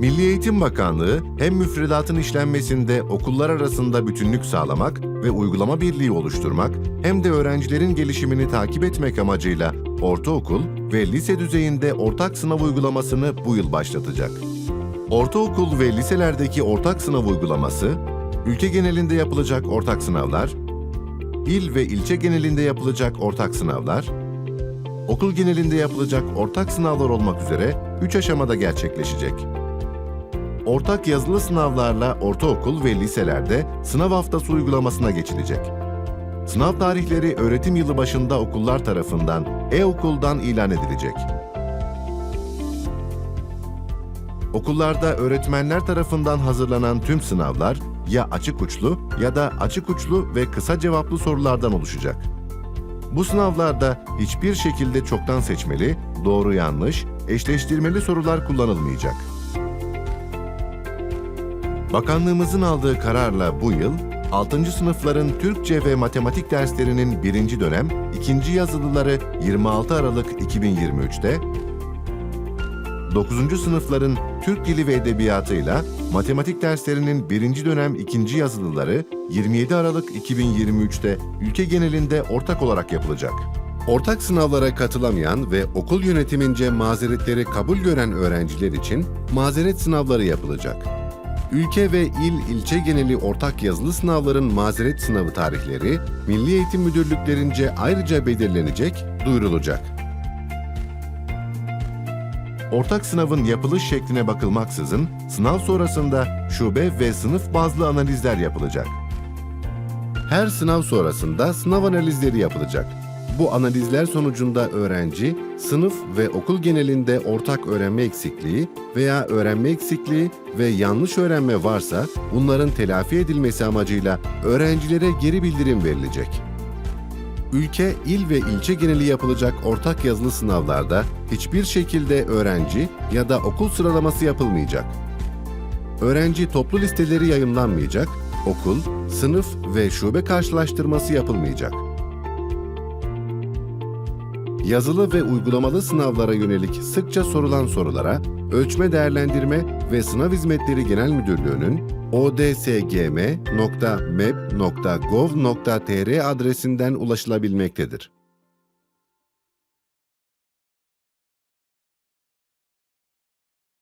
Milli Eğitim Bakanlığı hem müfredatın işlenmesinde okullar arasında bütünlük sağlamak ve uygulama birliği oluşturmak hem de öğrencilerin gelişimini takip etmek amacıyla ortaokul ve lise düzeyinde ortak sınav uygulamasını bu yıl başlatacak. Ortaokul ve liselerdeki ortak sınav uygulaması, ülke genelinde yapılacak ortak sınavlar, il ve ilçe genelinde yapılacak ortak sınavlar, okul genelinde yapılacak ortak sınavlar olmak üzere 3 aşamada gerçekleşecek. Ortak yazılı sınavlarla ortaokul ve liselerde sınav haftası uygulamasına geçilecek. Sınav tarihleri öğretim yılı başında okullar tarafından e-okuldan ilan edilecek. Okullarda öğretmenler tarafından hazırlanan tüm sınavlar ya açık uçlu ya da açık uçlu ve kısa cevaplı sorulardan oluşacak. Bu sınavlarda hiçbir şekilde çoktan seçmeli, doğru yanlış, eşleştirmeli sorular kullanılmayacak. Bakanlığımızın aldığı kararla bu yıl 6. sınıfların Türkçe ve matematik derslerinin 1. dönem 2. yazılıları 26 Aralık 2023'te, 9. sınıfların Türk Dili ve Edebiyatı'yla matematik derslerinin 1. dönem 2. yazılıları 27 Aralık 2023'te ülke genelinde ortak olarak yapılacak. Ortak sınavlara katılamayan ve okul yönetimince mazeretleri kabul gören öğrenciler için mazeret sınavları yapılacak. Ülke ve il ilçe geneli ortak yazılı sınavların mazeret sınavı tarihleri Milli Eğitim Müdürlüklerince ayrıca belirlenecek, duyurulacak. Ortak sınavın yapılış şekline bakılmaksızın sınav sonrasında şube ve sınıf bazlı analizler yapılacak. Her sınav sonrasında sınav analizleri yapılacak. Bu analizler sonucunda öğrenci, sınıf ve okul genelinde ortak öğrenme eksikliği veya öğrenme eksikliği ve yanlış öğrenme varsa bunların telafi edilmesi amacıyla öğrencilere geri bildirim verilecek. Ülke, il ve ilçe geneli yapılacak ortak yazılı sınavlarda hiçbir şekilde öğrenci ya da okul sıralaması yapılmayacak. Öğrenci toplu listeleri yayımlanmayacak, okul, sınıf ve şube karşılaştırması yapılmayacak. Yazılı ve uygulamalı sınavlara yönelik sıkça sorulan sorulara Ölçme Değerlendirme ve Sınav Hizmetleri Genel Müdürlüğü'nün odsgm.meb.gov.tr adresinden ulaşılabilmektedir.